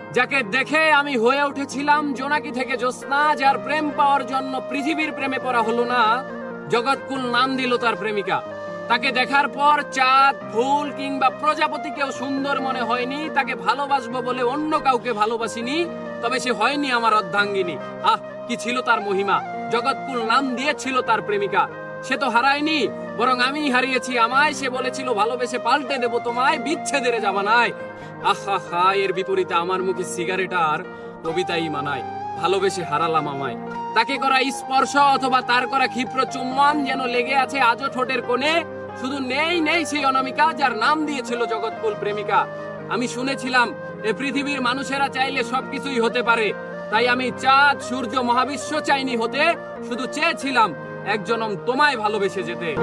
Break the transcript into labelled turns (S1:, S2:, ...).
S1: যাকে দেখে আমি হয়ে উঠেছিলাম জোনাকি থেকে জ্যোৎস্না, যার প্রেম পাওয়ার জন্য পৃথিবীর প্রেমে পড়া হলো না, জগৎকুল নাম দিল তার প্রেমিকা। তাকে দেখার পর চাঁদ, ফুল কিংবা প্রজাপতিকেও সুন্দর মনে হয়নি, তাকে ভালোবাসবো বলে অন্য কাউকে ভালোবাসিনি, তবে সে হয়নি আমার অর্ধাঙ্গিনী। আহ, কি ছিল তার মহিমা? জগৎকুল নাম দিয়েছিল তার প্রেমিকা। সে তো হারায়নি, বরং আমি হারিয়েছি। আমায় সে বলেছিল, ভালোবেসে পাল্টে দেবো তোমায়, বিচ্ছেদের জামানায় আহা হা এর বিপরীতে আমার মুখে সিগারেট আর কবিতাই মানায়। ভালোবেসে হারালাম আমায়। তাকে করা স্পর্শ অথবা তার করা ক্ষিপ্র চুম্বন যেন লেগে আছে আজও ঠোঁটের কোণে। শুধু নেই নেই সেই অনামিকা যার নাম দিয়েছিল জগৎকুল প্রেমিকা। আমি শুনেছিলাম, এ পৃথিবীর মানুষেরা চাইলে সবকিছুই হতে পারে। তাই আমি চাঁদ, সূর্য, মহাবিশ্ব চাইনি হতে। শুধু চেয়েছিলাম একজনম তোমায় ভালোবেসে যেতে।